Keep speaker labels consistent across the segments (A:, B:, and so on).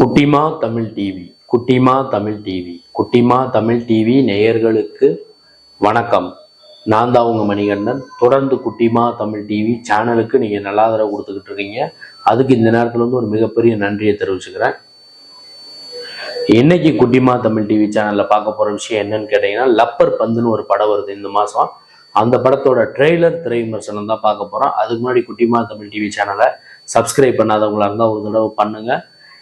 A: குட்டிமா தமிழ் டிவி குட்டிமா தமிழ் டிவி குட்டிமா தமிழ் டிவி நேயர்களுக்கு வணக்கம். நான் தான் உங்கள் மணிகண்டன். தொடர்ந்து குட்டிமா தமிழ் டிவி சேனலுக்கு நீங்க நல்லா ஆதரவு கொடுத்துக்கிட்டு இருக்கீங்க. அதுக்கு இந்த நேரத்துல வந்து ஒரு மிகப்பெரிய நன்றியை தெரிவிச்சுக்கிறேன். இன்னைக்கு குட்டிமா தமிழ் டிவி சேனல்ல பார்க்க போற விஷயம் என்னன்னு கேட்டீங்கன்னா லப்பர் பந்துன்னு ஒரு படம் வருது இந்த மாசம். அந்த படத்தோட ட்ரெய்லர் திரை விமர்சனம் தான் பார்க்க போறோம். அதுக்கு முன்னாடி குட்டிமா தமிழ் டிவி சேனலை சப்ஸ்கிரைப் பண்ணாதவங்களா இருந்தால் ஒரு தடவை பண்ணுங்க.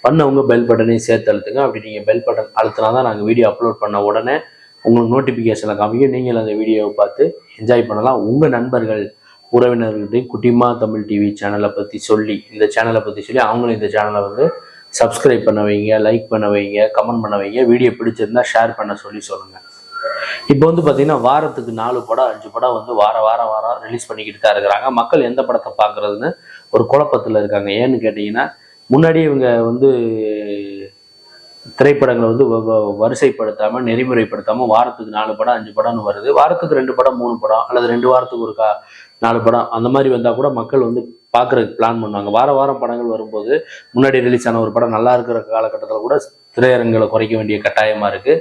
A: பண்ணவங்க பெல் பட்டனையும் சேர்த்து அழுத்துங்க. அப்படி நீங்கள் பெல் பட்டன் அழுத்தினா தான் நாங்கள் வீடியோ அப்லோட் பண்ண உடனே உங்களுக்கு நோட்டிஃபிகேஷனில் காமிக்கும். நீங்கள் அந்த வீடியோவை பார்த்து என்ஜாய் பண்ணலாம். உங்கள் நண்பர்கள் உறவினர்கள்ட்டையும் குட்டிமா தமிழ் டிவி சேனலை பற்றி சொல்லி இந்த சேனலை பற்றி சொல்லி அவங்களும் இந்த சேனலை வந்து சப்ஸ்கிரைப் பண்ண வைங்க லைக் பண்ண வைங்க கமெண்ட் பண்ண வைங்க. வீடியோ பிடிச்சிருந்தா ஷேர் பண்ண சொல்லி சொல்லுங்கள் இப்போ வந்து பார்த்தீங்கன்னா வாரத்துக்கு நாலு படம் அஞ்சு படம் வந்து வார வாரம் வாரம் ரிலீஸ் பண்ணிக்கிட்டு தான் இருக்கிறாங்க. மக்கள் எந்த படத்தை பார்க்குறதுன்னு ஒரு குழப்பத்தில் இருக்காங்க. ஏன்னு கேட்டிங்கன்னா முன்னாடி இவங்க வந்து திரைப்படங்களை வந்து வ- வ- வரிசைப்படுத்தாம நெறிமுறைப்படுத்தாம வாரத்துக்கு நாலு படம் அஞ்சு படம்னு வருது. வாரத்துக்கு ரெண்டு படம் மூணு படம் அல்லது ரெண்டு வாரத்துக்கு ஒரு கா நாலு படம் அந்த மாதிரி வந்தா கூட மக்கள் வந்து பார்க்கறதுக்கு பிளான் பண்ணுவாங்க. வார வாரம் படங்கள் வரும்போது முன்னாடி ரிலீஸ் ஆன ஒரு படம் நல்லா இருக்கிற காலகட்டத்தில் கூட திரையரங்களை குறைக்க வேண்டிய கட்டாயமா இருக்கு.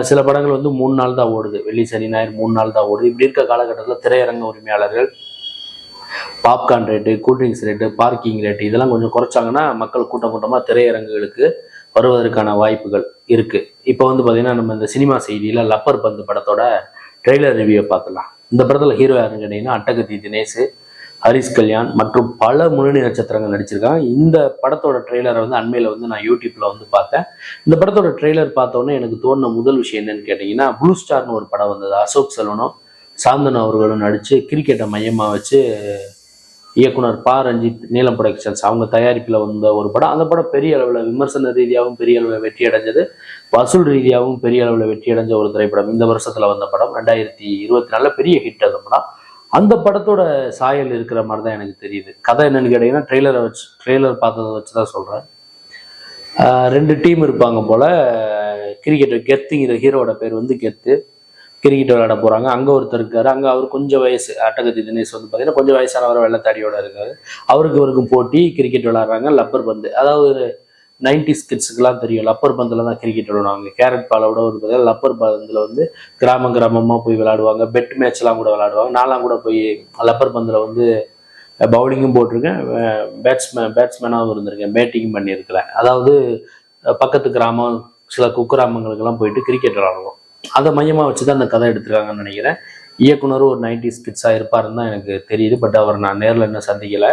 A: சில படங்கள் வந்து மூணு நாள் தான் ஓடுது. வெள்ளி சனி ஞாயிறு மூணு நாள் தான் ஓடுது. இப்படி இருக்க காலகட்டத்தில் திரையரங்க உரிமையாளர்கள் popcorn rate cool drinks rate parking rate இதெல்லாம் கொஞ்சம் குறைச்சாங்கன்னா மக்கள் கூட்டம் கூட்டமாக திரையரங்குகளுக்கு வருவதற்கான வாய்ப்புகள் இருக்குது இப்போ வந்து பார்த்தீங்கன்னா நம்ம இந்த சினிமா செய்தியில் லப்பர் பந்து படத்தோட ட்ரெய்லர் ரிவ்யூவை பார்க்கலாம். இந்த படத்தில் ஹீரோ யாருன்னு கேட்டீங்கன்னா அட்டகத்தி தினேஷ் ஹரிஷ் கல்யாண் மற்றும் பல முன்னணி நட்சத்திரங்கள் நடிச்சிருக்காங்க. இந்த படத்தோட ட்ரெய்லரை வந்து அண்மையில் வந்து நான் யூடியூப்பில் வந்து பார்த்தேன். இந்த படத்தோட ட்ரெய்லர் பார்த்தோன்னே எனக்கு தோணுன முதல் விஷயம் என்னன்னு கேட்டிங்கன்னா ப்ளூ ஸ்டார்னு ஒரு படம் வந்தது. அசோக் செல்வனும் சாந்தன் அவர்களும் நடித்து கிரிக்கெட்டை மையமாக வச்சு இயக்குனர் பா. ரஞ்சித் நீலம் ப்ரொடக்ஷன்ஸ் அவங்க தயாரிப்பில் வந்த ஒரு படம். அந்த படம் பெரிய அளவில் விமர்சன ரீதியாகவும் பெரிய அளவில் வெற்றி அடைஞ்சது. வசூல் ரீதியாகவும் பெரிய அளவில் வெற்றி அடைஞ்ச ஒரு திரைப்படம். இந்த வருஷத்தில் வந்த படம். ரெண்டாயிரத்தி இருபத்தி நாலில் பெரிய ஹிட் அந்த படம். அந்த படத்தோட சாயல் இருக்கிற மாதிரி தான் எனக்கு தெரியுது. கதை என்னன்னு கேட்டிங்கன்னா ட்ரெய்லரை வச்சு ட்ரெய்லர் பார்த்ததை வச்சு தான் சொல்கிறேன் ரெண்டு டீம் இருப்பாங்க போல். கிரிக்கெட் கெத்துங்கிற ஹீரோவோட பேர் வந்து கெத்து கிரிக்கெட் விளையாட போகிறாங்க அங்கே ஒருத்தர் இருக்காரு. அங்கே அவர் கொஞ்சம் வயசு அட்டகத்தி தினேஷ் வந்து பார்த்தீங்கன்னா கொஞ்சம் வயசானவர் வெள்ளத்தாடியோட இருக்காரு. அவருக்கு இவருக்கும் போட்டி கிரிக்கெட் விளையாடுறாங்க. லப்பர் பந்து. அதாவது ஒரு நைன்டி கிட்ஸுக்கெல்லாம் தெரியும். லப்பர் பந்தில் தான் கிரிக்கெட் விளையாடுவாங்க. கேரட் பாலோட ஒரு பார்த்தீங்கன்னா லப்பர் பந்தில் வந்து கிராமம் கிராமமாக போய் விளையாடுவாங்க. பெட் மேட்ச்லாம் கூட விளையாடுவாங்க. நான்லாம் கூட போய் லப்பர் பந்தில் வந்து பவுலிங்கும் போட்டிருக்கேன். பேட்ஸ்மேன் பேட்ஸ்மேனாகவும் இருந்திருக்கேன். பேட்டிங்கும் பண்ணியிருக்கிறேன். அதாவது பக்கத்து கிராமம் சில குக்கிராமங்களுக்கெல்லாம் போயிட்டு கிரிக்கெட் விளையாடுவோம். அதை மையமாக வச்சு தான் அந்த கதை எடுத்திருக்காங்கன்னு நினைக்கிறேன். இயக்குனரும் ஒரு நைன்டி ஸ்பிட்ஸாக இருப்பாருன்னு தான் எனக்கு தெரியுது. பட் அவர் நான் நேரில் இன்னும் சந்திக்கலை.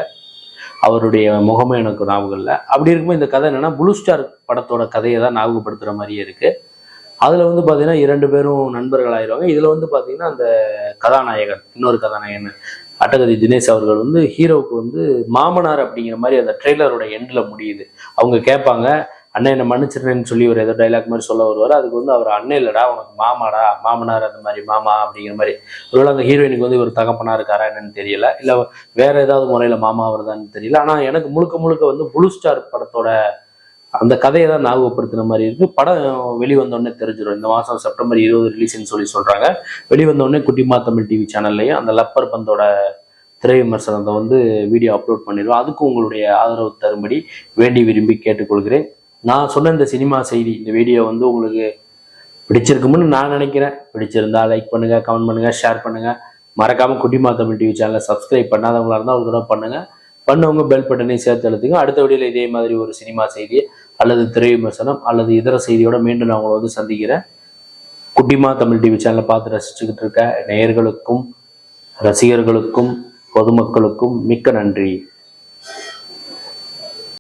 A: அவருடைய முகமும் எனக்கு ஞாபகம் இல்லை. அப்படி இருக்கும்போது இந்த கதை என்னென்னா ப்ளூ ஸ்டார் படத்தோட கதையை தான் ஞாபகப்படுத்துகிற மாதிரியே இருக்குது அதில் வந்து பார்த்தீங்கன்னா இரண்டு பேரும் நண்பர்கள் ஆயிடுவாங்க இதில் வந்து பார்த்தீங்கன்னா அந்த கதாநாயகன் இன்னொரு கதாநாயகன் அட்டகதி தினேஷ் அவர்கள் வந்து ஹீரோவுக்கு வந்து மாமனார் அப்படிங்கிற மாதிரி அந்த ட்ரெய்லரோட எண்டில் முடியுது. அவங்க கேட்பாங்க அண்ணன் என்ன மன்னிச்சிருந்தேன்னு சொல்லி ஒரு ஏதோ டைலாக் மாதிரி சொல்ல வருவார். அதுக்கு வந்து அவர் அண்ணன் இல்லடா உனக்கு மாமாடா மாமனார் அந்த மாதிரி மாமா அப்படிங்கிற மாதிரி. ஒருவேளை அந்த ஹீரோயினுக்கு வந்து இவர் தகப்பனா இருக்காரா என்னன்னு தெரியல. இல்லை வேற ஏதாவது முறையில் மாமா வருதான்னு தெரியல. ஆனால் எனக்கு முழுக்க முழுக்க வந்து புளு ஸ்டார் படத்தோட அந்த கதையை தான் ஞாபகப்படுத்தின மாதிரி இருக்கு. படம் வெளிவந்தோடனே தெரிஞ்சிடும். இந்த மாதம் செப்டம்பர் இருபது ரிலீஸ்ன்னு சொல்லி சொல்றாங்க. வெளிவந்தோடனே குட்டிமா தமிழ் டிவி சேனல்லையும் அந்த லப்பர் பந்தோட திரை விமர்சனத்தை வந்து வீடியோ அப்லோட் பண்ணிடுவோம். அதுக்கு உங்களுடைய ஆதரவு தரும்படி வேண்டி விரும்பி கேட்டுக்கொள்கிறேன். நான் சொன்ன இந்த சினிமா செய்தி இந்த வீடியோ வந்து உங்களுக்கு பிடிச்சிருக்கும்னு நான் நினைக்கிறேன். பிடிச்சிருந்தா லைக் பண்ணுங்க கமெண்ட் பண்ணுங்க ஷேர் பண்ணுங்க. மறக்காம குட்டிமா தமிழ் டிவி சேனலை சப்ஸ்கிரைப் பண்ணாதவங்களா இருந்தால் ஒரு தடவை பண்ணுங்க. பண்ணவங்க பெல் பட்டனையும் சேர்த்து எழுத்துங்க அடுத்த வீடியோவில் இதே மாதிரி ஒரு சினிமா செய்தி அல்லது திரை விமர்சனம் அல்லது இதர செய்தியோட மீண்டும் நான் உங்களை வந்து சந்திக்கிறேன். குட்டிமா தமிழ் டிவி சேனலை பார்த்து ரசிச்சுக்கிட்டு இருக்க நேயர்களுக்கும் ரசிகர்களுக்கும் பொதுமக்களுக்கும் மிக்க நன்றி.